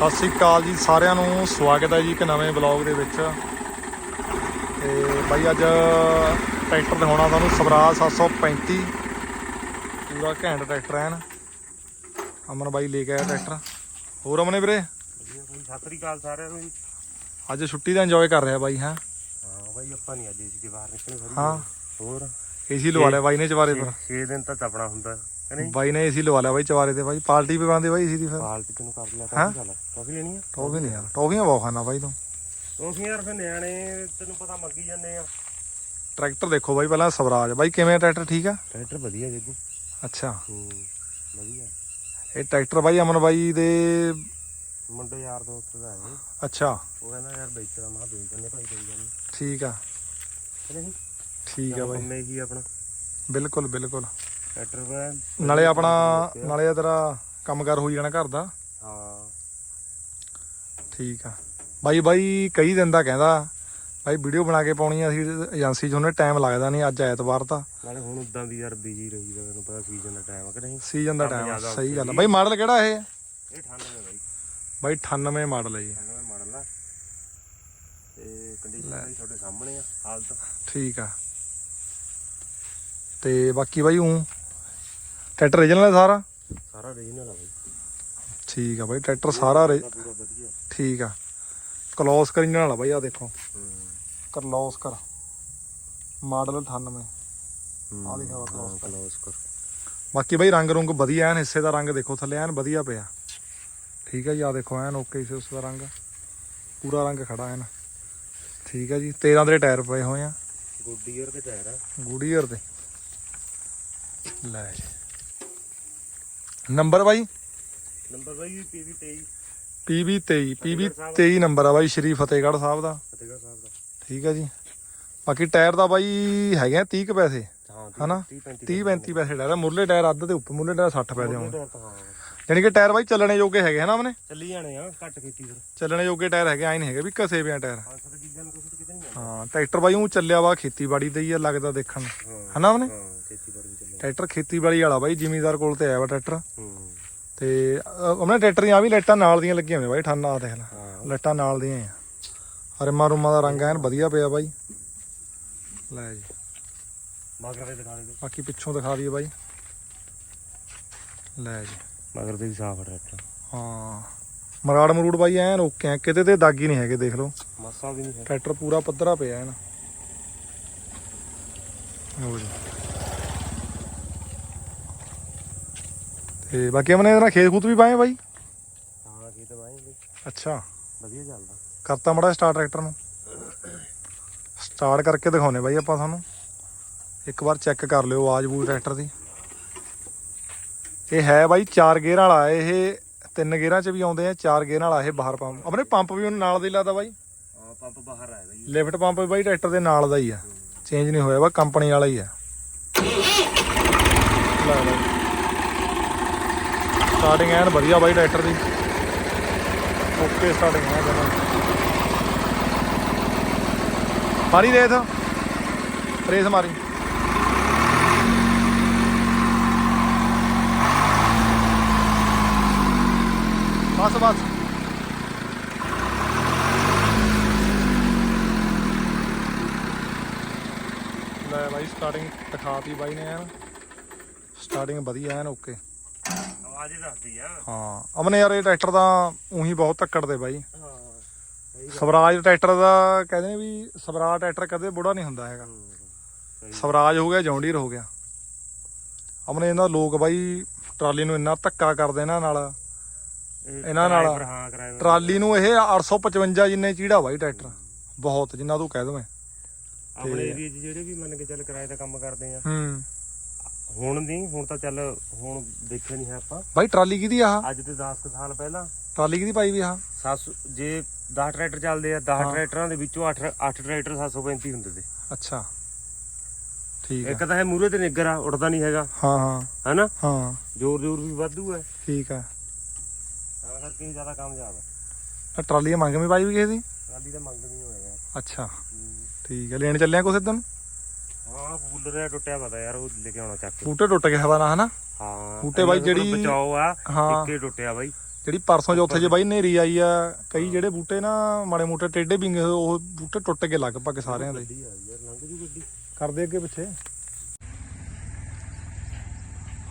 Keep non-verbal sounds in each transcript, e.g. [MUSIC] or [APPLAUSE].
ਸਤਿ ਸ੍ਰੀ ਅਕਾਲ ਜੀ ਸਾਰਿਆਂ ਨੂੰ ਸਵਾਗਤ ਹੈ ਜੀ ਇੱਕ ਨਵੇਂ ਬਲੌਗ ਦੇ ਵਿੱਚ। ਤੇ ਬਾਈ ਅੱਜ ਟਰੈਕਟਰ ਦਿਖਾਉਣਾ ਤੁਹਾਨੂੰ ਸਵਰਾਜ 735 ਪੂਰਾ ਘੈਂਟ ਟਰੈਕਟਰ ਹੈ ਨਾ। ਅਮਨ ਬਾਈ ਲੈ ਕੇ ਆਇਆ ਟਰੈਕਟਰ। ਹੋਰ ਅਮਨੇ ਵੀਰੇ? ਸਤਿ ਸ੍ਰੀ ਅਕਾਲ ਸਾਰਿਆਂ ਨੂੰ ਜੀ। ਅੱਜ ਛੁੱਟੀ ਦਾ ਇੰਜੋਏ ਕਰ ਰਿਹਾ ਬਾਈ ਹਾਂ? ਹਾਂ ਬਾਈ ਆਪਾਂ ਨਹੀਂ ਅੱਜ ਏਸੀ ਦੇ ਬਾਹਰ ਨਿਕਲੇ ਹਾਂ। ਹੋਰ? ਏਸੀ ਲਵਾ ਲਿਆ ਬਾਈ ਨੇ ਚਵਾਰੇ ਪਰ। 6 ਦਿਨ ਤਾਂ ਤਪਣਾ ਹੁੰਦਾ। ਨਹੀਂ ਬਾਈ ਨੇ ਏਸੀ ਲਵਾ ਲਿਆ ਬਾਈ ਚਵਾਰੇ ਤੇ ਬਾਈ ਪਾਰਟੀ ਵੀ ਬੰਦੇ ਬਾਈ ਏਸੀ ਦੀ ਫਿਰ। ਪਾਲਟੀ ਤੈਨੂੰ ਕਰ ਲਿਆ? ਕਾਫੀ ਚੱਲ ਕਾਫੀ ਲੈਣੀ ਆ? ਟੌਫੀ ਨਹੀਂ ਯਾਰ ਟੌਫੀਆਂ ਬਹੁਤ ਖਾਣਾ ਬਾਈ ਤੂੰ। ਉਹ ਯਾਰ ਫਿਰ ਨਿਆਣੇ ਤੈਨੂੰ ਪਤਾ ਮੰਗੀ ਜਾਂਦੇ ਆ। ਟਰੈਕਟਰ ਦੇਖੋ ਬਾਈ ਪਹਿਲਾਂ ਸਵਰਾਜ। ਬਾਈ ਕਿਵੇਂ ਆ ਟਰੈਕਟਰ ਠੀਕ ਆ? ਟਰੈਕਟਰ ਵਧੀਆ ਜੇਗੂ ਅੱਛਾ। ਹੂੰ ਵਧੀਆ। ਇਹ ਟਰੈਕਟਰ ਬਾਈ ਅਮਨ ਬਾਈ ਦੇ ਮੁੰਡੇ ਯਾਰ ਦੋਸਤ ਦਾ ਹੈ ਅੱਛਾ। ਉਹ ਕਹਿੰਦਾ ਯਾਰ ਵੇਚਣਾ ਮਾ ਵੇਚ ਦਿੰਦੇ ਭਾਈ ਕੋਈ ਗੱਲ ਨਹੀਂ। ਠੀਕ ਆ। ਠੀਕ ਆ ਬਾਈ। ਕੀ ਆਪਣਾ? ਬਿਲਕੁਲ ਬਿਲਕੁਲ। ਟਰੈਕਟਰ ਵਾ ਨਾਲੇ ਆਪਣਾ ਨਾਲੇ ਆ ਤੇਰਾ ਕੰਮਕਾਰ ਹੋਈ ਜਾਣਾ ਘਰ ਦਾ। ਹਾਂ। ਠੀਕ ਆ। ਬਾਈ ਬਾਈ ਕਈ ਦਿਨ ਦਾ ਕਹਿੰਦਾ ਬਾਈ ਵੀਡੀਓ ਬਣਾ ਕੇ ਪਾਉਣੀ ਆ ਅਸੀਂ ਏਜੰਸੀ 'ਚ ਉਹਨੇ ਟਾਈਮ ਲੱਗਦਾ ਨਹੀਂ ਅੱਜ ਐਤਵਾਰ ਤਾਂ। ਨਾਲੇ ਹੁਣ ਉਦਾਂ ਵੀ ਯਾਰ ਬਿਜ਼ੀ ਰਹੀਦਾ ਤੈਨੂੰ ਪਤਾ ਸੀਜ਼ਨ ਦਾ ਟਾਈਮ ਆ ਕਿ ਨਹੀਂ? ਸੀਜ਼ਨ ਦਾ ਟਾਈਮ ਸਹੀ ਗੱਲ ਆ। ਬਾਈ ਮਾਡਲ ਕਿਹੜਾ ਇਹ? ਇਹ ਠੰਡ ਹੈ ਬਾਈ। ਬਾਈ 98 ਮਾਡਲ ਹੈ ਜੀ। 99 ਮਾਡਲ ਆ। ਤੇ ਕੰਡੀਸ਼ਨ ਵੀ ਤੁਹਾਡੇ ਸਾਹਮਣੇ ਆ ਹਾਲਤ। ਠੀਕ ਆ। ਤੇ ਬਾਕੀ ਬਾਈ ਹੂੰ ਟਰੈਕਟਰ ਰੀਜਨਲ ਹੈ ਸਾਰਾ? ਸਾਰਾ ਓਰੀਜਨਲ ਆ ਬਾਈ। ਠੀਕ ਆ ਬਾਈ ਟਰੈਕਟਰ ਸਾਰਾ ਰੀ- ਪੂਰਾ ਪੂਰਾ ਵਧੀਆ। ਠੀਕ ਆ। ਕਲੋਸ ਕਰਿੰਜਨ ਵਾਲਾ ਬਾਈ ਆ ਦੇਖੋ। ਹੂੰ। ਕਰਲੋਸ ਕਰ। ਮਾਡਲ 98 ਹੂੰ ਆਹ ਲਿਖਿਆ ਕਰ। ਕਲੋਸ ਕਰ। ਬਾਕੀ ਬਾਈ ਰੰਗ ਰੁੰਗ ਵਧੀਆ ਐਨ ਹਿੱਸੇ ਦਾ ਰੰਗ ਦੇਖੋ ਥੱਲੇ ਐਨ ਵਧੀਆ ਪਿਆ। ਠੀਕ ਹੈ ਜੀ ਆ ਦੇਖੋ ਐਨ ਓਕੇ ਸੀ ਉਸ ਦਾ ਰੰਗ। ਪੂਰਾ ਰੰਗ ਖੜਾ ਐਨ। ਠੀਕ ਹੈ ਜੀ 13 ਦੇ ਟਾਇਰ ਪਏ ਹੋਏ ਆ। ਗੁੱਡ ਈਅਰ ਦੇ ਟਾਇਰ ਆ। ਗੁਡੀਅਰ ਦੇ। ਲੈ ਜੀ। ਨੰਬਰ ਬਾਈ? ਨੰਬਰ ਬਾਈ ਪੀਵੀ 23 PB 23 PB 23 ਨੰਬਰ ਆ ਬਾਈ ਸ਼੍ਰੀ ਫਤਿਹਗੜ੍ਹ ਸਾਹਿਬ ਦਾ। ਫਤਿਹਗੜ੍ਹ ਸਾਹਿਬ ਦਾ। ਠੀਕ ਹੈ ਜੀ। ਬਾਕੀ ਟਾਇਰ ਦਾ ਬਾਈ ਹੈਗੇ ਆ 30 ਕੁ ਪੈਸੇ ਹਾਂ ਹਨਾ? 30 30 35 ਪੈਸੇ ਟਾਇਰ ਆ। ਮੁਰਲੇ ਟਾਇਰ ਅੱਧ ਦੇ ਉੱਪਰ ਮੁਰਲੇ ਟਾਇਰ 60 ਪੈਸੇ ਤਾਂ ਹਾਂ। ਯਾਨੀ ਕਿ ਟਾਇਰ ਬਾਈ ਚੱਲਣੇ ਜੋਗੇ ਹੈਗੇ ਹਨਾ ਮਨੇ ਚੱਲੀ ਜਾਣੇ ਆ ਘੱਟ ਕੀਤੀ ਫਿਰ। ਚੱਲਣੇ ਜੋਗੇ ਟਾਇਰ ਹੈਗੇ ਆਈ ਨਹੀਂ ਹੈਗੇ ਵੀ ਘਸੇ ਪਿਆ ਟਾਇਰ। 500 ਚੀਜ਼ਾਂ ਨੂੰ ਕੁਝ ਕਿਤੇ ਨਹੀਂ ਜਾਂਦਾ ਹਾਂ ਟਰੈਕਟਰ ਬਾਈ ਉਹ ਚੱਲਿਆ ਵਾ ਖੇਤੀਬਾੜੀ ਤੇ ਹੀ ਆ ਲੱਗਦਾ ਦੇਖਣ। ਹਨਾ ਮਨੇ ਹਾਂ ਖੇਤੀਬਾੜੀ ਨੂੰ ਚੱਲਿਆ ਟਰੈਕਟਰ ਖੇਤੀਬਾੜੀ ਵਾਲਾ ਬਾਈ ਜ਼ਿਮੀਦਾਰ ਕੋਲ ਤੇ ਆਇਆ ਵਾ ਟਰੈਕਟਰ। ਹੂੰ। ਤੇ ਉਹਨੇ ਟਰੈਕਟਰ ਦੀਆਂ ਆ ਵੀ ਲਾਈਟਾਂ ਨਾਲ ਦੀਆਂ ਲੱਗੀਆਂ ਹੋਈਆਂ ਬਾਈ ਠੰਨਾ ਆ ਦੇਖ ਲੈ ਲਾਈਟਾਂ ਨਾਲ ਦੀਆਂ ਆ। ਹਰਮਾ ਰੁਮਾ ਦਾ ਰੰਗ ਐਨ ਵਧੀਆ ਪਿਆ ਬਾਈ। ਲੈ ਜੀ। ਮਗਰ ਦੇ ਦਿਖਾ ਦੇ ਬਾਕੀ ਪਿੱਛੋਂ ਦਿਖਾ ਦਈਏ ਬਾਈ। ਲੈ ਜੀ। ਮਗਰ ਦੇ ਵੀ ਸਾਫ਼ ਟਰੈਕਟਰ। ਹਾਂ। ਮਰਾੜ ਮਰੂੜ ਬਾਈ ਐਨ ਓਕੇ ਆ ਕਿਤੇ ਤੇ ਦਾਗੀ ਨਹੀਂ ਹੈਗੇ ਦੇਖ ਲਓ। ਮਸਾ ਵੀ ਨਹੀਂ ਹੈ। ਟਰੈਕਟਰ ਪੂਰਾ ਪੱਧਰਾ ਪਿਆ ਐਨ। ਹੋ ਜੀ। ਤੇ ਬਾਕੀ ਆਪਣੇ ਇਹਦੇ ਨਾਲ ਖੇਤ ਖੂਤ ਵੀ ਪਾਏ ਬਾਈ? ਹਾਂ ਕੀ ਤਾਂ ਬਾਈ ਅੱਛਾ। ਵਧੀਆ ਚੱਲਦਾ। ਕਰਤਾ ਮੜਾ ਸਟਾਰਟ ਟਰੈਕਟਰ ਨੂੰ। ਸਟਾਰਟ ਕਰਕੇ ਦਿਖਾਉਨੇ ਬਾਈ ਆਪਾਂ ਤੁਹਾਨੂੰ। ਇੱਕ ਵਾਰ ਚੈੱਕ ਕਰ ਲਿਓ ਆਵਾਜ਼ ਬੂਜ ਟਰੈਕਟਰ ਦੀ। ਇਹ ਹੈ ਬਾਈ ਚਾਰ ਗੇਅਰ ਵਾਲਾ ਇਹ ਤਿੰਨ ਗੇਅਰਾਂ 'ਚ ਵੀ ਆਉਂਦੇ ਆ ਚਾਰ ਗੇਅਰ ਵਾਲਾ ਇਹ ਬਾਹਰ ਪੰਪ ਆਪਣੇ ਪੰਪ ਵੀ ਉਹਨੂੰ ਨਾਲ ਦੇ ਲਾਦਾ ਬਾਈ। ਹਾਂ ਪੰਪ ਬਾਹਰ ਆਇਆ ਬਈ। ਲਿਫਟ ਪੰਪ ਵੀ ਬਾਈ ਟਰੈਕਟਰ ਦੇ ਨਾਲ ਦਾ ਹੀ ਆ। ਚੇਂਜ ਨਹੀਂ ਹੋਇਆ ਵਾ ਕੰਪਨੀ ਵਾਲਾ ਹੀ ਆ। ਲੈ ਬਾਈ। ਸਟਾਰਟਿੰਗ ਐਨ ਵਧੀਆ ਬਾਈ ਟਰੈਕਟਰ ਦੀ। ਓਕੇ ਸਟਾਰਟਿੰਗ ਹੈ ਜਮਾ। ਮਾਰੀ ਰੇਸ। ਰੇਸ ਮਾਰੀ। ਬਸ ਬਸ। ਲੈ ਬਾਈ ਸਟਾਰਟਿੰਗ ਦਿਖਾਤੀ ਬਾਈ ਨੇ ਐਨ। ਸਟਾਰਟਿੰਗ ਵਧੀਆ ਐਨ, ਓਕੇ। ਹੀ ਦੱਸਦੀ ਆ। ਹਾਂ ਅਮਨੇ ਯਾਰ ਇਹ ਟਰੈਕਟਰ ਤਾਂ ਉਹੀ ਬਹੁਤ ਧੱਕੜ ਦੇ ਬਾਈ। ਹਾਂ ਸਵਰਾਜ ਟਰੈਕਟਰ ਦਾ ਕਹਿੰਦੇ ਨੇ ਵੀ ਸਵਰਾਜ ਟਰੈਕਟਰ ਕਦੇ ਬੁੜਾ ਨਹੀਂ ਹੁੰਦਾ ਹੈਗਾ। ਸਵਰਾਜ ਹੋ ਗਿਆ ਜੌਂਡੀਰ ਹੋ ਗਿਆ। ਅਮਨੇ ਇਹਨਾਂ ਲੋਕ ਬਾਈ ਟਰਾਲੀ ਨੂੰ ਇੰਨਾ ਧੱਕਾ ਕਰਦੇ ਇਹਨਾਂ ਨਾਲ। ਇਹ ਇਹਨਾਂ ਨਾਲ- ਟਰਾਲੀ ਨੂੰ ਇਹ 855 ਜਿੰਨੇ ਚੀੜਾ ਬਾਈ ਟਰੈਕਟਰ। ਬਹੁਤ ਜਿੰਨਾ ਤੂੰ ਕਹਿ ਦਵੇਂ। ਆਪਣੇ ਏਰੀਆ 'ਚ ਜਿਹੜੇ ਵੀ ਮੰਨ ਕੇ ਚੱਲ ਕਿਰਾਏ ਦਾ ਕੰਮ ਕਰਦੇ ਆ। ਹੂੰ। ਹੁਣ ਨਹੀਂ ਹੁਣ ਤਾਂ ਚੱਲ ਹੁਣ ਦੇਖਿਆ ਨਹੀਂ ਹੈ ਆਪਾਂ। ਬਾਈ ਟਰਾਲੀ ਕਿਹਦੀ ਆਹ? ਅੱਜ ਤੇ 10 ਕੁ ਸਾਲ ਪਹਿਲਾਂ। ਟਰਾਲੀ ਕਿਹਦੀ ਪਾਈ ਵੀ ਆਹ? ਸੱਸ ਜੇ 10 ਟਰੈਕਟਰ ਚੱਲਦੇ ਆ 10 ਹਾਂ। ਟਰੈਕਟਰਾਂ ਦੇ ਵਿੱਚੋਂ 8 8 ਟਰੈਕਟਰ 735 ਹੁੰਦੇ ਤੇ। ਅੱਛਾ। ਠੀਕ ਆ। ਇੱਕ ਤਾਂ ਇਹ ਮੂਰੇ ਤੇ ਨਿੱਗਰ ਆ ਉੱਡਦਾ ਨਹੀਂ ਹੈਗਾ। ਹਾਂ ਹਾਂ। ਹੈਨਾ? ਹਾਂ। ਜ਼ੋਰ ਜ਼ੋਰ ਵੀ ਵਾਧੂ ਹੈ ਠੀਕ ਆ। ਤਾਂ ਕਰਕੇ ਜ਼ਿਆਦਾ ਕੰਮ ਜ਼ਿਆਦਾ ਆਹ ਟਰਾਲੀ ਮੰਗ ਵੀ ਪਾਈ ਵੀ ਕਿਸੇ ਦੀ? ਟਰਾਲੀ ਤਾਂ ਮੰਗ ਨਹੀਂ ਹੋਇਆ। ਅੱਛਾ। ਠੀਕ ਆ। ਲੈਣ ਚੱਲਿਆ ਕੁਛ ਇਦਾਂ ਨੂੰ? ਹਾਂ ਕੂਲਰ ਆ ਟੁੱਟਿਆ ਪਤਾ ਯਾਰ ਉਹ ਲੈ ਕੇ ਆਉਣਾ ਚੱਕ ਕੇ। ਬੂਟੇ ਟੁੱਟ ਗਏ ਹਵਾ ਨਾਲ ਹਨਾ? ਹਾਂ ਬੂਟੇ ਬਾਈ ਜਿਹੜੀ- ਬਚਾਓ ਆ ਹਾਂ। ਇੱਕੇ ਟੁੱਟਿਆ ਬਾਈ। ਜਿਹੜੀ ਪਰਸੋਂ ਚੌਥੇ ਜੇ ਬਾਈ ਨੇਰੀ ਆਈ ਆ ਕਈ ਜਿਹੜੇ ਬੂਟੇ ਨਾ ਮਾੜੇ ਮੋਟੇ ਟੇਢੇ ਵਿੰਗੇ ਹੋਏ ਉਹ ਬੂਟੇ ਟੁੱਟ ਕੇ ਲਗਭਗ ਸਾਰਿਆਂ ਦੇ। ਲੰਘ ਜੂ ਗੱਡੀ। ਕਰਦੇ ਅੱਗੇ ਪਿੱਛੇ।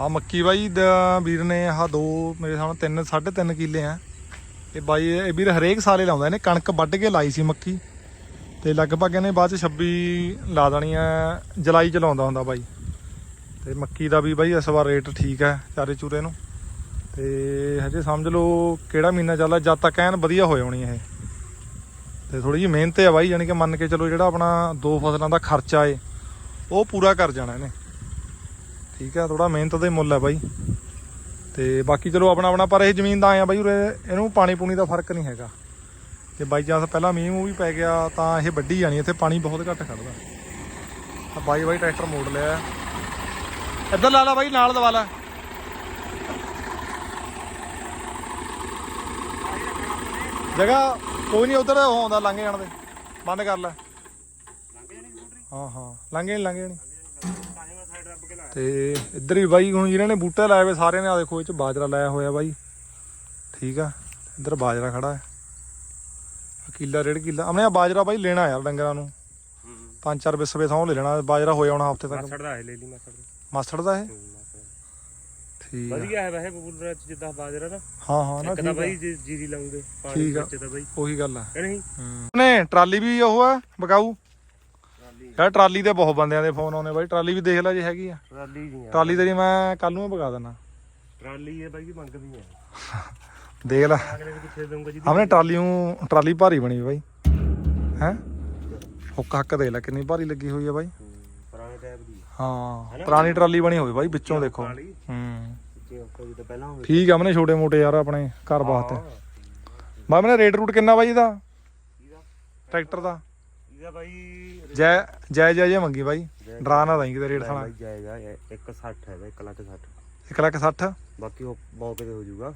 ਆ ਮੱਕੀ ਬਾਈ ਦਾ ਵੀਰ ਨੇ ਆਹ ਦੋ ਮੇਰੇ ਸਾਹਮਣੇ ਤਿੰਨ ਸਾਢੇ ਤਿੰਨ ਕਿੱਲੇ ਆ। ਇਹ ਬਾਈ ਇਹ ਵੀਰ ਹਰੇਕ ਸਾਲੇ ਲਾਉਂਦਾ ਇਹਨੇ ਕਣਕ ਵੱਢ ਕੇ ਲਾਈ ਸੀ ਮੱਕੀ। ਤੇ ਲਗਭਗ ਇਹਨੇ ਬਾਅਦ ਚ 26 ਲਾ ਦੇਣੀ ਆ, ਜੁਲਾਈ ਚ ਲਾਉਂਦਾ ਹੁੰਦਾ ਬਾਈ। ਤੇ ਮੱਕੀ ਦਾ ਵੀ ਬਾਈ ਇਸ ਵਾਰ ਰੇਟ ਠੀਕ ਹੈ ਚਾਰੇ ਚੂਰੇ ਨੂੰ। ਤੇ ਹਜੇ ਸਮਝ ਲਓ ਕਿਹੜਾ ਮਹੀਨਾ ਚੱਲਦਾ, ਜਦ ਤੱਕ ਐਨ ਵਧੀਆ ਹੋ ਜਾਣੀ ਇਹ। ਤੇ ਥੋੜੀ ਜਿਹੀ ਮਿਹਨਤ ਹੈ ਬਾਈ, ਯਾਨੀ ਕਿ ਮੰਨ ਕੇ ਚਲੋ ਜਿਹੜਾ ਆਪਣਾ ਦੋ ਫਸਲਾਂ ਦਾ ਖਰਚਾ ਏ, ਉਹ ਪੂਰਾ ਕਰ ਜਾਣਾ ਇਹਨੇ। ਠੀਕ ਹੈ ਥੋੜਾ ਮਿਹਨਤ ਦੇ ਮੁੱਲ ਹੈ ਬਾਈ। ਤੇ ਬਾਕੀ ਚਲੋ ਆਪਣਾ ਆਪਣਾ ਪਰ ਇਹ ਜ਼ਮੀਨ ਦਾ ਆਇਆ ਬਾਈ ਉਰੇ, ਇਹਨੂੰ ਪਾਣੀ ਪੂਣੀ ਦਾ ਫ਼ਰਕ ਨਹੀਂ ਹੈਗਾ। ਜੇ ਬਾਈ ਚਾਂਸ ਪਹਿਲਾਂ ਮੀਂਹ ਮੂੰਹ ਵੀ ਪੈ ਗਿਆ ਤਾਂ ਇਹ ਵੱਢੀ ਜਾਣੀ, ਇੱਥੇ ਪਾਣੀ ਬਹੁਤ ਘੱਟ ਖੜਦਾ। ਆ ਬਾਈ ਬਾਈ ਟਰੈਕਟਰ ਮੋੜ ਲਿਆ। ਇੱਧਰ ਲਾ ਲਾ ਬਾਈ, ਨਾਲ ਦਵਾ ਲਾ। ਜਗ੍ਹਾ ਕੋਈ ਨਹੀਂ, ਉਧਰ ਆਉਂਦਾ, ਲੰਘ ਜਾਣ ਦੇ। ਬੰਦ ਕਰ ਲੈ। ਹਾਂ ਹਾਂ, ਲੰਘੇ ਨਹੀਂ ਲੰਘੇ ਨਹੀਂ ਤੇ ਇੱਧਰ ਵੀ ਬਾਈ, ਹੁਣ ਜਿਹਨਾਂ ਨੇ ਬੂਟੇ ਲਾਏ ਹੋਏ ਸਾਰਿਆਂ ਨੇ ਆ ਦੇਖੋ, ਇਹ ਚ ਬਾਜਰਾ ਲਾਇਆ ਹੋਇਆ ਬਾਈ। ਠੀਕ ਆ, ਇੱਧਰ ਬਾਜਰਾ ਖੜਾ ਹੈ। ਕਿੱਲਾ ਡੇਢ ਕਿੱਲਾ। ਆਪਣੇ ਆ ਬਾਜਰਾ ਬਾਈ ਲੈਣਾ ਯਾਰ ਡੰਗਰਾਂ ਨੂੰ। ਪੰਜ ਚਾਰ ਬਿਸਵੇ ਥਾਂ ਲੈ ਲੈਣਾ ਬਾਜਰਾ ਹੋ ਜਾਣਾ ਹਫ਼ਤੇ ਤੱਕ। ਮਾਸੜ ਦਾ ਹੈ ਲੈ ਲਈ ਮਾਸੜ ਦਾ ਮਸਟਰਡ ਦਾ ਇਹ? ਹੂੰ, ਮਾਸੜ ਦਾ। ਠੀਕ ਆ। ਵਧੀਆ ਹੈ ਵੈਸੇ ਬਬੂਲਰਾ ਚ ਜਿੱਦਾਂ ਬਾਜਰਾ ਨਾ। ਹਾਂ ਹਾਂ ਨਾ ਇੱਕ ਤਾਂ ਠੀਕ ਆ। ਬਾਈ ਜੀ- ਜੀਰੀ ਲਾਉਂਗੇ ਪਾਣੀ ਠੀਕ ਆ। ਵਿੱਚ ਤਾਂ ਬਾਈ। ਉਹੀ ਗੱਲ ਆ। ਇਹ ਨਹੀਂ? ਨੇ ਟਰਾਲੀ ਵੀ ਉਹ ਆ ਬਕਾਊ ਟਰਾਲੀ ਯਾਰ ਟਰਾਲੀ ਤੇ ਬਹੁਤ ਬੰਦਿਆਂ ਦੇ ਫੋਨ ਆਉਨੇ ਬਾਈ। ਟਰਾਲੀ ਵੀ ਦੇਖ ਲੈ ਜੇ ਹੈਗੀ ਆ। ਟਰਾਲੀ ਨਹੀਂ ਆ ਟਰਾਲੀ ਤੇਰੀ ਮੈਂ ਕੱਲ ਨੂੰ ਹੀ ਬਗਾ ਦਿੰਦਾ। ਟਰਾਲੀ ਇਹ ਬਾਈ ਮੰਗਦੀ ਆ। [LAUGHS] ਦੇਖ ਲੈ। ਅਗਲੇ ਦੇ ਪਿੱਛੇ ਦਊਂਗਾ ਜੀ? ਆਪਣੇ ਟਰਾਲੀ ਨੂੰ ਟਰਾਲੀ ਭਾਰੀ ਬਣੀ ਬਾਈ। ਹੈ? ਹੁੱਕ ਹੱਕ ਦੇ ਲੈ ਕਿੰਨੀ ਭਾਰੀ ਲੱਗੀ ਹੋਈ ਆ ਬਾਈ। ਪੁਰਾਣੇ ਟਾਈਪ ਦੀ ਹਾਂ ਪੁਰਾਣੀ ਟਰਾਲੀ ਬਣੀ ਹੋਈ ਬਾਈ ਵਿੱਚੋਂ ਦੇਖੋ। ਹੂੰ। ਪਿੱਛੇ ਉੱਪਰ ਜਿੱਦਾਂ ਪਹਿਲਾਂ ਹੋਵੇ। ਠੀਕ ਆ ਮਨੇ ਛੋਟੇ ਮੋਟੇ ਯਾਰ ਆਪਣੇ ਘਰ ਵਾਸਤੇ। ਬਾਈ ਮਨੇ ਰੇਟ ਰੂਟ ਕਿੰਨਾ ਬਾਈ ਇਹਦਾ? ਇਹਦਾ? ਟਰੈਕਟਰ ਦਾ। ਇਹਦਾ ਬਾਈ ਜੈ ਜੈ ਜੈ ਜੈ ਮੰਗੀ ਬਾਈ। ਡਰਾ ਨਾ ਦਈ ਕਿਤੇ ਰੇਟ ਸੁਣਾ ਬਾਈ ਜਾਏਗਾ 160 ਹੈਗਾ 1 ਲੱਖ 60 1 ਲੱਖ 60 ਬਾਕੀ ਉਹ ਮੌਕੇ ਤੇ ਹੋ ਜਾਊਗਾ।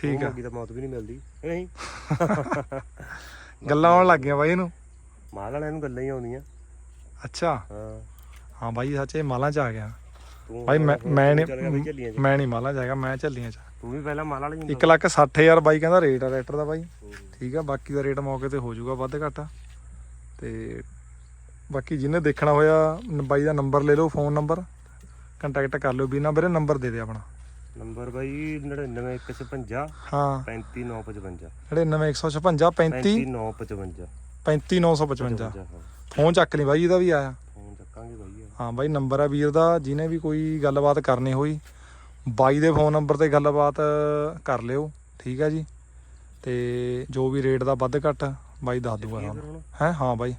ਠੀਕ ਆ। ਬਾਕੀ ਤਾਂ ਮੌਤ ਵੀ ਨਹੀਂ ਮਿਲਦੀ। ਨਹੀਂ? [LAUGHS] ਗੱਲਾਂ ਆਉਣ ਲੱਗ ਗਈਆਂ ਬਾਈ ਇਹਨੂੰ। ਮਾਲ ਵਾਲਿਆਂ ਨੂੰ ਗੱਲਾਂ ਹੀ ਆਉਂਦੀਆਂ। ਅੱਛਾ। ਹਾਂ। ਹਾਂ ਬਾਈ ਸੱਚ ਮਾਲਾਂ ਚ ਆ ਗਿਆ। ਤੂੰ ਬਾਈ ਮੈਂ ਮੈਂ ਤੂੰ ਚੱਲ ਗਿਆ ਬਾਈ ਝੱਲੀਆਂ ਨਹੀਂ ਚ ਮੈਂ ਨਹੀਂ ਮਾਲਾਂ ਚ ਹੈਗਾ ਮੈਂ ਝੱਲੀਆਂ ਚ। ਤੂੰ ਵੀ ਪਹਿਲਾਂ ਮਾਲ ਵਾਲੀ 1 ਲੱਖ 60000 ਬਾਈ ਕਹਿੰਦਾ ਰੇਟ ਆ ਟਰੈਕਟਰ ਦਾ ਬਾਈ। ਠੀਕ ਆ ਬਾਕੀ ਦਾ ਰੇਟ ਮੌਕੇ ਤੇ ਹੋ ਜਾਊਗਾ ਵੱਧ ਘੱਟ। ਤੇ ਬਾਕੀ ਜਿਹਨੇ ਦੇਖਣਾ ਹੋਇਆ ਨ- ਬਾਈ ਦਾ ਨੰਬਰ ਲੈ ਲਓ ਫੋਨ ਨੰਬਰ। ਕੰਟੈਕਟ ਕਰ ਲਿਓ ਬਿਨਾ ਵੀਰੇ ਨੰਬਰ ਦੇ ਦੇ ਆਪਣਾ। ਨੰਬਰ ਬਾਈ 99155 ਹਾਂ। 35955 99156 35 35955 35955 ਹਾਂ। ਫੋਨ ਚੱਕ ਲਈ ਬਾਈ ਇਹਦਾ ਵੀ ਆਇਆ। ਫੋਨ ਚੱਕਾਂਗੇ ਬਾਈ। ਹਾਂ ਬਾਈ ਨੰਬਰ ਆ ਵੀਰ ਦਾ ਜਿਹਨੇ ਵੀ ਕੋਈ ਗੱਲਬਾਤ ਕਰਨੀ ਹੋਈ ਬਾਈ ਦੇ ਫੋਨ ਨੰਬਰ ਤੇ ਗੱਲਬਾਤ ਕਰ ਲਿਓ ਠੀਕ ਆ ਜੀ। ਤੇ ਜੋ ਵੀ ਰੇਟ ਦਾ ਵੱਧ ਘੱਟ ਬਾਈ ਦੱਸ ਦੂਗਾ ਤੁਹਾਨੂੰ। ਹੈ? ਹਾਂ ਬਾਈ।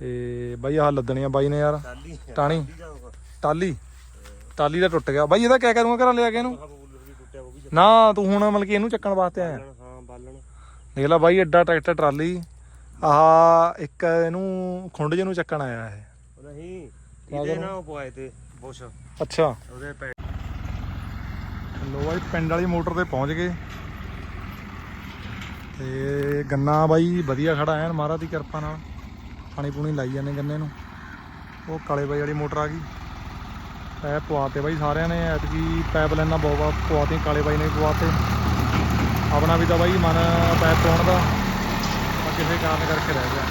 ਤੇ ਬਾਈ ਆਹ ਲੱਦਣੀਆਂ ਬਾਈ ਨੇ ਯਾਰ। ਟਾਣੀ ਟਾਲੀ ਟਾਲੀ ਦਾ ਟੁੱਟ ਗਿਆ। ਬਾਈ ਇਹਦਾ ਕਿਆ ਕਰੂੰਗਾ ਘਰਾਂ ਲਿਆ ਕੇ ਇਹਨੂੰ? ਨਾ ਤੂੰ ਹੁਣ ਮਤਲਬ ਕਿ ਇਹਨੂੰ ਚੱਕਣ ਵਾਸਤੇ ਆਇਆ। ਹਾਂ ਬਾਲਣ। ਦੇਖ ਲੈ ਬਾਈ ਐਡਾ ਟਰੈਕਟਰ ਟਰਾਲੀ। ਆਹ ਇੱਕ ਇਹਨੂੰ ਖੁੰਡ ਜਿਹਨੂੰ ਚੱਕਣ ਆਇਆ ਇਹ। ਨਹੀਂ ਇਹਦੇ ਨਾਲ ਉਹ ਪਵਾਏ ਤੇ ਬੁਸ਼। ਅੱਛਾ। ਉਹਦੇ ਪੈ ਲੋ ਬਾਈ ਪਿੰਡ ਵਾਲੀ ਮੋਟਰ ਤੇ ਪਹੁੰਚ ਗਏ। ਤੇ ਗੰਨਾ ਬਾਈ ਵਧੀਆ ਖੜਾ ਐਨ ਮਹਾਰਾਜ ਦੀ ਕਿਰਪਾ ਨਾਲ। ਪਾਣੀ ਪੂਣੀ ਲਾਈ ਜਾਂਦੇ ਗੰਨੇ ਨੂੰ। ਉਹ ਕਾਲੇ ਬਾਈ ਵਾਲੀ ਮੋਟਰ ਆ ਗਈ। ਪੈਪ ਪਵਾਤੇ ਬਾਈ ਸਾਰਿਆਂ ਨੇ, ਐਤਕੀ ਪੈਪ ਲੈਣਾ ਬਹੁਤ ਪਵਾਤੇ ਕਾਲੇ ਬਾਈ ਨੇ ਵੀ ਪਵਾਤੇ ਆਪਣਾ ਵੀ ਤਾਂ ਬਾਈ ਮਨ ਪੈਪ ਪਾਉਣ ਦਾ ਪਰ ਕਿਸੇ ਕਾਰਨ ਕਰਕੇ ਰਹਿ ਗਿਆ।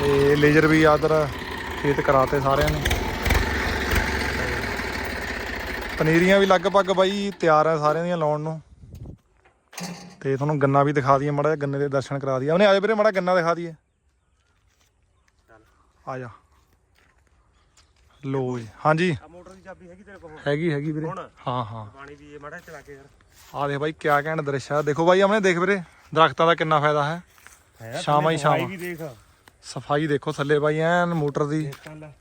ਤੇ ਲੇਜ਼ਰ ਵੀ ਆਦਰ ਖੇਤ ਕਰਾਤੇ ਸਾਰਿਆਂ ਨੇ। ਪਨੀਰੀਆਂ ਵੀ ਲਗਭਗ ਬਾਈ ਤਿਆਰ ਆ ਸਾਰਿਆਂ ਦੀਆਂ ਲਾਉਣ ਨੂੰ। ਤੇ ਤੁਹਾਨੂੰ ਗੰਨਾ ਵੀ ਦਿਖਾ ਦਈਏ, ਮੜਾ ਗੰਨੇ ਦੇ ਦਰਸ਼ਨ ਕਰਾ ਦਈਏ। ਉਹਨੇ ਆਜੇ ਵੀਰੇ, ਮੜਾ ਗੰਨਾ ਦਿਖਾ ਦਈਏ। ਆ ਜਾ। ਲੋ ਜੀ। ਹਾਂਜੀ। ਆ ਮੋਟਰ ਦੀ ਚਾਬੀ ਹੈਗੀ ਤੇਰੇ ਕੋਲ ਹੈਗੀ ਹੈਗੀ ਵੀਰੇ। ਹੁਣ? ਹਾਂ ਹਾਂ। ਪਾਣੀ ਦੀ ਇਹ ਮਾੜਾ ਜਿਹਾ ਚਲਾ ਕੇ ਯਾਰ। ਆ ਦੇਖ ਬਾਈ ਕਿਆ ਕਹਿਣ ਦ੍ਰਿਸ਼ ਆ। ਦੇਖੋ ਬਾਈ ਆਪਣੇ ਦੇਖ ਵੀਰੇ ਦਰਖਤਾਂ ਦਾ ਕਿੰਨਾ ਫਾਇਦਾ ਹੈ। ਸ਼ਾਮਾਂ ਹੀ ਸ਼ਾਮਾਂ। ਵੀ ਦੇਖ। ਸਫ਼ਾਈ ਦੇਖੋ ਥੱਲੇ ਬਾਈ ਐਨ ਮੋਟਰ ਦੀ। ਦੇਖ ਲੈ।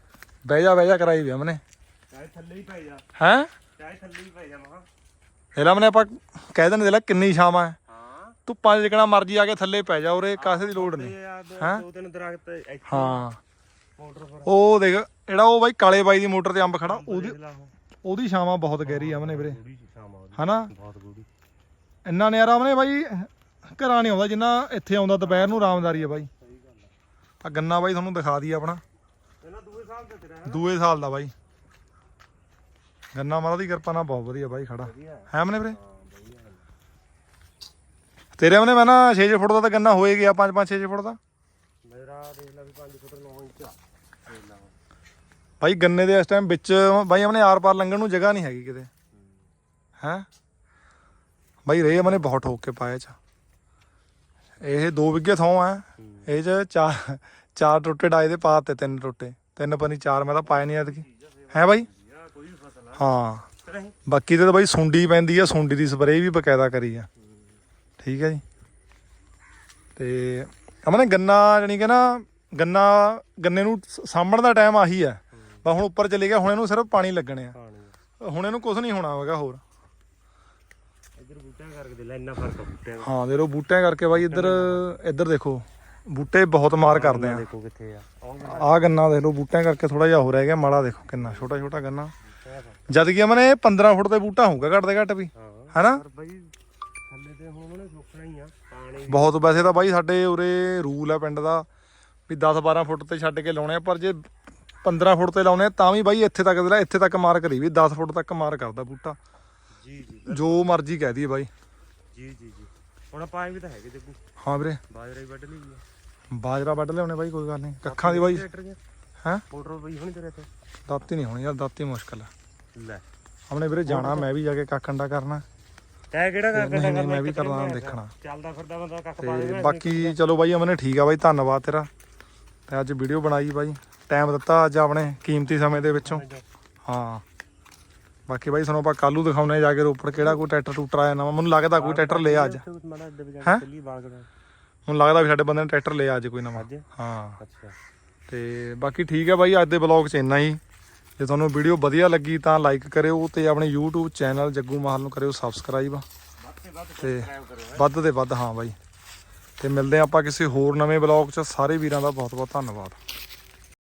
ਬਹਿ ਜਾ ਬਹਿ ਜਾ ਕਰਾਈ ਵੀ ਹਮਨੇ ਚਾਹੇ ਥੱਲੇ ਹੀ ਪੈ ਜਾ। ਹੈ? ਚਾਹੇ ਥੱਲੇ ਹੀ ਪੈ ਜਾ ਮਹਾ। ਇਹਲਾ ਮਨੇ ਆਪਾਂ ਕਹਿ ਦਿੰਦੇ ਦੇ ਲੈ ਕਿੰਨੀ ਛਾਵਾਂ ਹੈ ਹਾਂ। ਧੁੱਪਾਂ 'ਚ ਜਿਕਣਾ ਮਰਜ਼ੀ ਆ ਕੇ ਥੱਲੇ ਪੈ ਜਾ ਉਰੇ ਕਾਸੇ ਦੀ ਲੋੜ ਨਹੀਂ। ਇਹ ਆ ਦੋ- ਹੈਂ? ਦੋ ਤਿੰਨ ਦਰਖਤ ਇੱਥੇ। ਹਾਂ। ਮੋਟਰ ਪਰ ਉਹ ਦੇਖ ਜਿਹੜਾ ਉਹ ਬਾਈ ਕਾਲੇ ਬਾਈ ਦੀ ਮੋਟਰ ਤੇ ਅੰਬ ਖੜਾ ਉਹਦੀ ਉਹਦੀ ਛਾਵਾਂ ਬਹੁਤ ਗਹਿਰੀ ਆ ਮਨੇ ਵੀਰੇ। ਹਨਾ? ਬਹੁਤ ਗੂੜੀ। ਇੰਨਾ ਨਿਆਰਾ ਮਨੇ ਬਾਈ ਘਰਾਂ ਨਹੀਂ ਆਉਂਦਾ ਜਿੰਨਾ ਇੱਥੇ ਆਉਂਦਾ ਦੁਪਹਿਰ ਨੂੰ ਆਰਾਮਦਾਰੀ ਆ ਬਾਈ। ਆ। ਗੰਨਾ ਬਾਈ ਤੁਹਾਨੂੰ ਦਿਖਾ ਦਈਏ ਆਪਣਾ। ਦੂਏ ਸਾਲ ਤੇ ਤੇਰਾ ਹੈ ਦੂਏ ਸਾਲ ਦਾ ਬਾਈ। ਗੰਨਾ ਮਾਰਾ ਦੀ ਕਿਰਪਾ ਨਾਲ ਬਹੁਤ ਵਧੀਆ ਬਾਈ ਖੜਾ। ਹੈ ਮਨੇ ਵੀਰੇ? ਤੇਰੇ ਉਹਨੇ ਮੈਂ ਨਾ 6-6 ਫੁੱਟ ਦਾ ਤਾਂ ਗੰਨਾ ਹੋਏ ਗਿਆ 5-5 6 ਫੁੱਟ ਦਾ। ਮੇਰਾ ਦੇਖ ਲੈ ਵੀ 5 ਫੁੱਟ 9 ਇੰਚ ਆ। ਭਾਈ ਗੰਨੇ ਦੇ ਇਸ ਟਾਈਮ ਵਿੱਚ ਬਾਈ ਆਪਣੇ ਆਰ ਪਾਰ ਲੰਘਣ ਨੂੰ ਜਗ੍ਹਾ ਨਹੀਂ ਹੈਗੀ ਕਿਤੇ। ਹੈ? ਬਾਈ ਰੇ ਮਨੇ ਬਹੁਤ ਠੋਕ ਕੇ ਪਾਇਆ ਚ। ਇਹ 2 ਵਿਗੇ ਥੋਂ ਆ। ਇਹ ਚ ਚਾਰ ਚਾਰ ਟੁੱਟੇ ਡਾਏ ਦੇ ਪਾ ਤੇ ਤਿੰਨ ਟੁੱਟੇ। ਤਿੰਨ ਪਨੀ ਚਾਰ ਮੈਂ ਤਾਂ ਪਾਏ ਨਹੀਂ ਐਤਕੀ। ਹੈ ਬਾਈ? ਹਾਂ। ਬਾਕੀ ਤੇ ਤਾਂ ਬਾਈ ਸੁੰਡੀ ਪੈਂਦੀ ਆ, ਸੁੰਡੀ ਦੀ ਸਪਰੇਅ ਵੀ ਬਕਾਇਦਾ ਕਰੀ ਆ। ਠੀਕ ਹੈ ਜੀ। ਤੇ ਅਮਨੇ ਗੰਨਾ ਜਾਨੀ ਕਿ ਨਾ ਗੰਨਾ ਗੰਨੇ ਨੂੰ ਸ- ਸਾਂਭਣ ਦਾ ਟਾਈਮ ਆਹੀ ਆ ਬਸ ਹੁਣ ਉੱਪਰ ਚਲੇ ਗਿਆ ਹੁਣ ਇਹਨੂੰ ਸਿਰਫ ਪਾਣੀ ਲੱਗਣੇ ਆ। ਪਾਣੀ ਹੁਣ ਇਹਨੂੰ ਕੁਝ ਨਹੀਂ ਹੋਣਾ ਹੈਗਾ ਹੋਰ। ਇੱਧਰ ਬੂਟਿਆਂ ਕਰਕੇ ਦੇ ਲੈ ਇੰਨਾ ਫ਼ਰਕ ਆ ਬੂਟਿਆਂ ਦਾ। ਹਾਂ ਦੇ ਲੋ ਬੂਟਿਆਂ ਕਰਕੇ ਬਾਈ ਇੱਧਰ ਇੱਧਰ ਦੇਖੋ ਬੂਟੇ ਬਹੁਤ ਮਾਰ ਕਰਦੇ ਆ। ਦੇਖੋ ਕਿੱਥੇ ਆ। ਆਹ ਗੰਨਾ ਦੇਖ ਲੋ ਬੂਟਿਆਂ ਕਰਕੇ ਥੋੜਾ ਜਿਹਾ ਹੋ ਰਹਿ ਗਿਆ ਮਾੜਾ ਦੇਖੋ ਕਿੰਨਾ ਛੋਟਾ ਛੋਟਾ ਗੰਨਾ ਜਦ ਕਿ ਅਮਨੇ 15 ਫੁੱਟ ਦੇ ਬੂਟਾ ਹੋਊਗਾ ਘੱਟ ਦੇ ਘੱਟ ਵੀ ਹਾਂ। ਹੈਨਾ? ਪਰ ਬਈ ਥੱਲੇ ਤੇ ਹੁਣ ਉਹਨੇ ਸੁੱਕਣਾ ਹੀ ਆ ਪਾਣੀ ਬਹੁਤ ਵੈਸੇ ਤਾਂ ਬਾਈ ਸਾਡੇ ਉਰੇ ਰੂਲ ਆ ਪਿੰਡ ਦਾ ਵੀ 10 12 ਫੁੱਟ ਤੇ ਛੱਡ ਕੇ ਲਾਉਣੇ ਆ ਪਰ ਜੇ 15 ਫੁੱਟ ਤੇ ਲਾਉਣੇ ਆ ਤਾਂ ਵੀ ਬਾਈ ਇੱਥੇ ਤੱਕ ਦੇ ਇੱਥੇ ਤੱਕ ਮਾਰ ਕਰੀ ਵੀ 10 ਫੁੱਟ ਤੱਕ ਮਾਰ ਕਰਦਾ ਬੂਟਾ। ਜੀ ਜੀ ਜੋ। ਮਰਜ਼ੀ ਕਹਿ ਦਈਏ ਬਾਈ। ਜੀ ਜੀ ਜੀ। ਹੁਣ ਆਪਾਂ ਵੀ ਤਾਂ ਹੈਗੇ ਜੱਗੂ ਹਾਂ ਵੀਰੇ। ਬਾਜਰਾ ਹੀ ਵੱਢ ਲਈ ਆ। ਬਾਜਰਾ ਵੱਢ ਲਿਆਉਣੇ ਬਾਈ ਕੋਈ ਗੱਲ ਨਹੀਂ। ਕੱਖਾਂ ਦੀ ਬਾਈ। ਹੈਂ? ਮੋਟਰ ਬਈ ਹੁਣੀ ਤੇਰੇ ਤੇ ਦਾਤੀ ਨਹੀਂ ਹੋਣੀ ਯਾਰ ਦਾਤੀ ਮੁਸ਼ਕਲ ਆ। ਲੈ। ਆਪਣੇ ਵੀਰੇ ਜਾਣਾ ਮੈਂ ਵੀ ਜਾ ਕੇ ਕੱਖ ਅੰਡਾ ਕਰਨਾ। ਤੈ ਕਿਹੜਾ ਕਰ ਨਹੀਂ, ਨਹੀਂ, ਮੈਂ ਵੀ ਕਰਨਾ ਦੇਖਣਾ। ਚੱਲਦਾ ਫਿਰਦਾ ਬੰਦਾ ਕੱਖ ਪਾ ਦੇਣਾ ਬਾਕੀ ਚਲੋ ਬਾਈ ਅਮਨੇ ਠੀਕ ਆ ਬਾਈ ਧੰਨਵਾਦ ਤੇਰਾ। ਤੇ ਅੱਜ ਵੀਡੀਓ ਬਣਾਈ ਬਾਈ। ਟਾਈਮ ਦਿੱਤਾ ਅੱਜ ਆਪਣੇ ਕੀਮਤੀ ਸਮੇਂ ਦੇ ਵਿੱਚੋਂ। ਹਾਂ। ਬਾਕੀ ਬਾਈ ਸਾਨੂੰ ਆਪਾਂ ਕੱਲੂ ਦਿਖਾਉਣੇ ਜਾ ਕੇ ਰੋਪੜ ਕਿਹੜਾ ਕੋਈ ਟਰੈਕਟਰ ਟੂਟਰ ਆਇਆ ਨਵਾਂ। ਮੈਨੂੰ ਲੱਗਦਾ ਕੋਈ ਟਰੈਕਟਰ ਲਿਆ ਅੱਜ। ਹੈਂ? ਮੈਨੂੰ ਲੱਗਦਾ ਵੀ ਸਾਡੇ ਬੰਦੇ ਨੇ ਟਰੈਕਟਰ ਲਿਆ ਅੱਜ ਕੋਈ ਨਵਾਂ। ਹਾਂ। ਤੇ ਬਾਕੀ ਠੀਕ ਹੈ ਬਾਈ ਅੱਜ ਦੇ ਬਲੌਗ 'ਚ ਇੰਨਾ ਹੀ। ਜੇ ਤੁਹਾਨੂੰ ਵੀਡੀਓ ਵਧੀਆ ਲੱਗੀ ਤਾਂ ਲਾਈਕ ਕਰਿਓ ਤੇ ਆਪਣੇ YouTube ਚੈਨਲ ਜੱਗੂ ਮਾਹਲ ਨੂੰ ਕਰਿਓ ਸਬਸਕ੍ਰਾਈਬ ਤੇ ਵੱਧ ਤੇ ਵੱਧ ਹਾਂ ਬਾਈ। ਤੇ ਮਿਲਦੇ ਹਾਂ ਆਪਾਂ ਕਿਸੇ ਹੋਰ ਨਵੇਂ ਬਲੌਗ 'ਚ। ਸਾਰੇ ਵੀਰਾਂ ਦਾ ਬਹੁਤ ਬਹੁਤ ਧੰਨਵਾਦ।